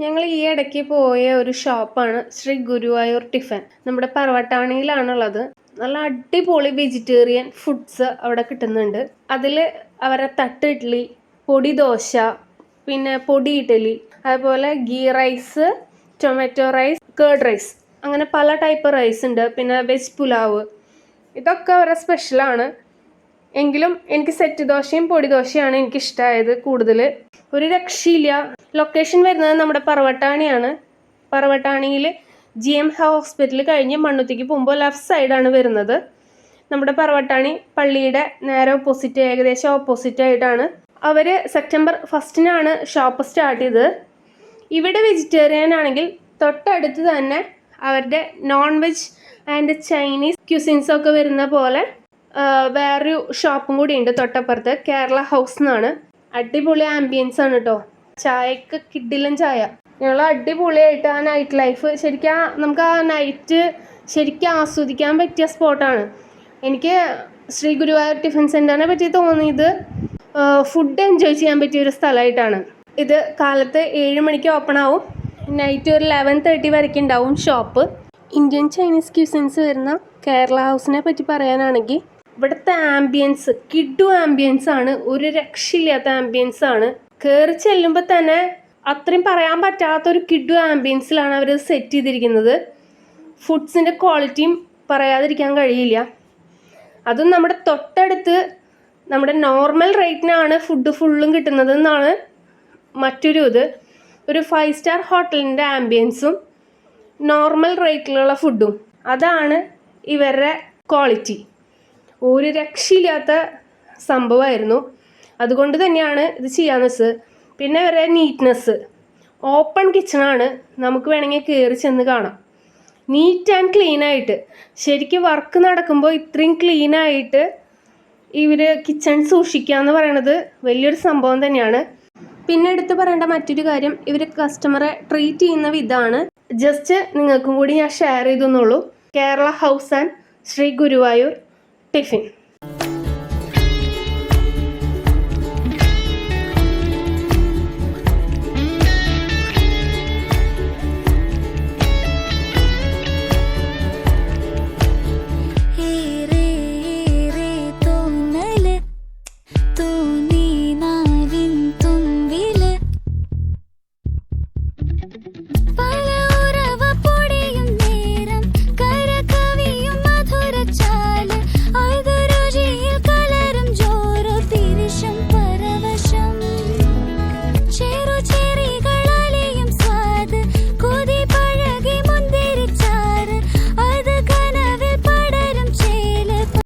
ഞങ്ങൾ ഈ ഇടയ്ക്ക് പോയ ഒരു ഷോപ്പാണ് ശ്രീ ഗുരുവായൂർ ടിഫൻ. നമ്മുടെ പർവട്ടാണിയിലാണുള്ളത് നല്ല അടിപൊളി വെജിറ്റേറിയൻ ഫുഡ്സ് അവിടെ കിട്ടുന്നുണ്ട്. അതിൽ അവരെ തട്ട് ഇഡ്ഡലി പൊടി ദോശ പിന്നെ പൊടി ഇഡ്ഡലി അതുപോലെ ghee rice tomato rice curd rice. അങ്ങനെ പല ടൈപ്പ് റൈസ് ഉണ്ട്. പിന്നെ വെജ് പുലാവ്. ഇതൊക്കെ അവരുടെ സ്പെഷ്യലാണ് എങ്കിലും എനിക്ക് സെറ്റ് ദോശയും പൊടി ദോശയാണ് എനിക്ക് ഇഷ്ടമായത് കൂടുതൽ ഒരു രക്ഷയില്ല. ലൊക്കേഷൻ വരുന്നത് നമ്മുടെ പറവട്ടാണിയാണ്. പറവട്ടാണിയിൽ ജി എം ഹോസ്പിറ്റൽ കഴിഞ്ഞ് മണ്ണുത്തിക്ക് പോകുമ്പോൾ ലെഫ്റ്റ് സൈഡാണ് വരുന്നത്. നമ്മുടെ പറവട്ടാണി പള്ളിയുടെ നേരെ ഓപ്പോസിറ്റ് ഏകദേശം ഓപ്പോസിറ്റ് ആയിട്ടാണ്. അവർ സെപ്റ്റംബർ ഫസ്റ്റിനാണ് ഷോപ്പ് സ്റ്റാർട്ട് ചെയ്തത്. ഇവിടെ വെജിറ്റേറിയൻ ആണെങ്കിൽ തൊട്ടടുത്ത് തന്നെ അവരുടെ non veg and Chinese cuisines ഒക്കെ വരുന്ന പോലെ വേറൊരു ഷോപ്പും കൂടി ഉണ്ട് തൊട്ടപ്പുറത്ത്. കേരള ഹൗസ് എന്നാണ്. അടിപൊളി ആംബിയൻസ് ആണ് കേട്ടോ ചായക്ക് കിഡിലും ചായ. ഞങ്ങൾ അടിപൊളിയായിട്ട് ആ നൈറ്റ് ലൈഫ് ശരിക്കും നമുക്ക് ആ നൈറ്റ് ശരിക്കും ആസ്വദിക്കാൻ പറ്റിയ സ്പോട്ടാണ് എനിക്ക് ശ്രീ ഗുരുവായൂർ ടിഫിൻ സെന്ററിനെ പറ്റി തോന്നിയത് ഫുഡ് എൻജോയ് ചെയ്യാൻ പറ്റിയ ഒരു സ്ഥലമായിട്ടാണ്. ഇത് കാലത്ത് ഏഴ് മണിക്ക് ഓപ്പൺ ആവും. നൈറ്റ് ഒരു ലെവൻ തേർട്ടി വരയ്ക്ക് ഉണ്ടാവും ഷോപ്പ് ഇന്ത്യൻ ചൈനീസ് ക്യൂസിൻസ് വരുന്ന കേരള ഹൗസിനെ പറ്റി പറയാനാണെങ്കിൽ ഇവിടുത്തെ ആംബിയൻസ് കിഡു ആംബിയൻസ് ആണ് ഒരു രക്ഷയില്ലാത്ത ആംബിയൻസ് ആണ്. കയറി ചെല്ലുമ്പോൾ തന്നെ അത്രയും പറയാൻ പറ്റാത്ത ഒരു കിഡു ആംബിയൻസിലാണ് അവർ സെറ്റ് ചെയ്തിരിക്കുന്നത്. ഫുഡ്സിന്റെ ക്വാളിറ്റിയും പറയാതിരിക്കാൻ കഴിയില്ല. അതും നമ്മുടെ തൊട്ടടുത്ത് നമ്മുടെ നോർമൽ റേറ്റിനാണ് ഫുഡ് ഫുള്ളും കിട്ടുന്നത് എന്നാണ് മറ്റൊരു ഇത്. ഒരു ഫൈവ് സ്റ്റാർ ഹോട്ടലിന്റെ ആംബിയൻസും നോർമൽ റേറ്റിലുള്ള ഫുഡും അതാണ് ഇവരുടെ ക്വാളിറ്റി ഒരു രക്ഷയില്ലാത്ത സംഭവമായിരുന്നു. അതുകൊണ്ട് തന്നെയാണ് ഇത് ചെയ്യാന്ന് വെച്ചത്. പിന്നെ വേറെ നീറ്റ്നെസ് ഓപ്പൺ കിച്ചണാണ് നമുക്ക് വേണമെങ്കിൽ കയറി ചെന്ന് കാണാം. നീറ്റ് ആൻഡ് ക്ലീൻ ആയിട്ട്. ശരിക്കും വർക്ക് നടക്കുമ്പോൾ ഇത്രയും ക്ലീൻ ആയിട്ട് ഇവർ കിച്ചൺ സൂക്ഷിക്കുക എന്ന് പറയണത് വലിയൊരു സംഭവം തന്നെയാണ്. പിന്നെ എടുത്ത് പറയേണ്ട മറ്റൊരു കാര്യം ഇവർ കസ്റ്റമറെ ട്രീറ്റ് ചെയ്യുന്ന വിധമാണ് ജസ്റ്റ് നിങ്ങൾക്കും കൂടി ഞാൻ share ചെയ്തെന്നുള്ളൂ Kerala house and Sri Guruvayur tiffin